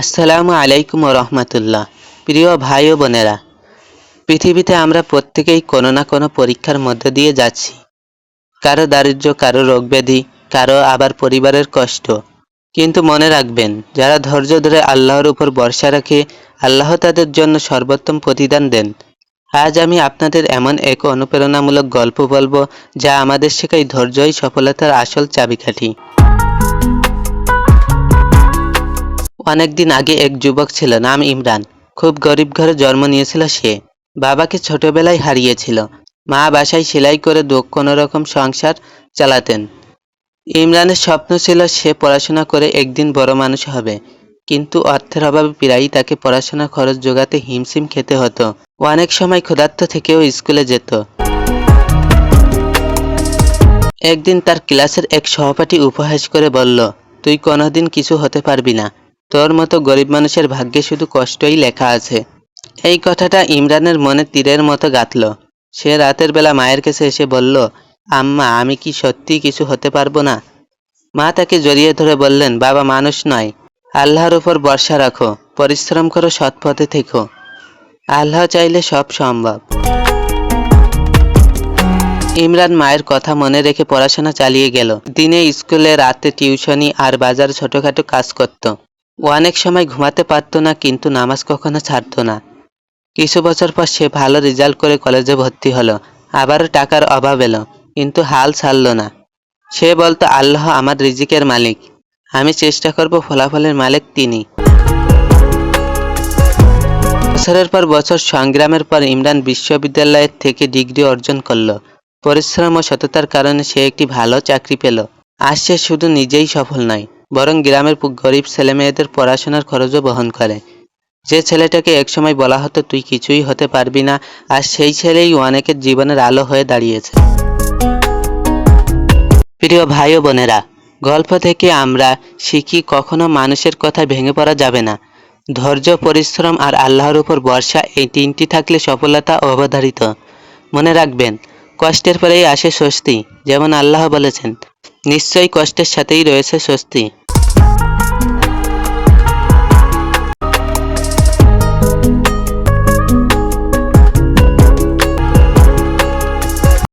আসসালামু আলাইকুম রহমতুল্লাহ। প্রিয় ভাই ও বোনেরা, পৃথিবীতে আমরা প্রত্যেকেই কোনো না কোনো পরীক্ষার মধ্য দিয়ে যাচ্ছি। কারও দারিদ্র্য, কারও রোগব্যাধি, কারও আবার পরিবারের কষ্ট। কিন্তু মনে রাখবেন, যারা ধৈর্য ধরে আল্লাহর উপর ভরসা রাখে আল্লাহ তাদের জন্য সর্বোত্তম প্রতিদান দেন, আজ আমি আপনাদের এমন এক অনুপ্রেরণামূলক গল্প বলব যা আমাদের শেখায় ধৈর্যই সফলতার আসল চাবিকাঠি। অনেকদিন আগে এক যুবক ছিল, নাম ইমরান। খুব গরিব ঘরে জন্ম নিয়েছিল সে। বাবাকে ছোটবেলায় হারিয়েছিল। মা বাসায় সেলাই করে কোনো রকম সংসার চালাতেন। ইমরানের স্বপ্ন ছিল সে পড়াশোনা করে একদিন বড় মানুষ হবে। কিন্তু অর্থের অভাবে প্রায়ই তাকে পড়াশোনা খরচ জোগাতে হিমশিম খেতে হতো। অনেক সময় ক্ষুধার্ত থেকেও স্কুলে যেত। একদিন তার ক্লাসের এক সহপাঠী উপহাস করে বলল, তুই কোনোদিন কিছু হতে পারবি না। তোর মতো গরিব মানুষের ভাগ্যে শুধু কষ্টই লেখা আছে। এই কথাটা ইমরানের মনে তীরের মতো গাঁথল। সে রাতের বেলা মায়ের কাছে এসে বলল, আম্মা, আমি কি সত্যি কিছু হতে পারব না? মা তাকে জড়িয়ে ধরে বললেন, বাবা, মানুষ নয়। আল্লাহর উপর ভরসা রাখো, পরিশ্রম করো সৎ পথে থেকো। আল্লাহ চাইলে সব সম্ভব। ইমরান মায়ের কথা মনে রেখে পড়াশোনা চালিয়ে গেল। দিনে স্কুলে, রাতে টিউশনি আর বাজার ছোটখাটো কাজ করত। ও অনেক সময় ঘুমাতে পারতো না, কিন্তু নামাজ কখনো ছাড়তো না। কিছু বছর পর সে ভালো রেজাল্ট করে কলেজে ভর্তি হলো আবারও টাকার অভাব এলো, কিন্তু হাল ছাড়লো না। সে বলতো, আল্লাহ আমার রিজিকের মালিক, আমি চেষ্টা করব ফলাফলের মালিক তিনি। বছরের পর বছর সংগ্রামের পর ইমরান বিশ্ববিদ্যালয়ের থেকে ডিগ্রি অর্জন করল। পরিশ্রম ও সততার কারণে সে একটি ভালো চাকরি পেল। আর সে শুধু নিজেই সফল নয় বরং গ্রামের গরিব ছেলেমেয়েদের পড়াশোনার খরচও বহন করে। যে ছেলেটাকে একসময় বলা হতো, তুই কিছুই হতে পারবি না। আর সেই ছেলেই অনেকের জীবনের আলো হয়ে দাঁড়িয়েছে। প্রিয় ভাই ও বোনেরা, গল্প থেকে আমরা শিখি কখনো মানুষের কথা ভেঙে পড়া যাবে না। ধৈর্য, পরিশ্রম আর আল্লাহর উপর ভরসা, এই তিনটি থাকলে সফলতা অবধারিত। মনে রাখবেন, কষ্টের পরেই আসে স্বস্তি, যেমন আল্লাহ বলেছেন, নিশ্চয়ই কষ্টের সাথেই রয়েছে স্বস্তি।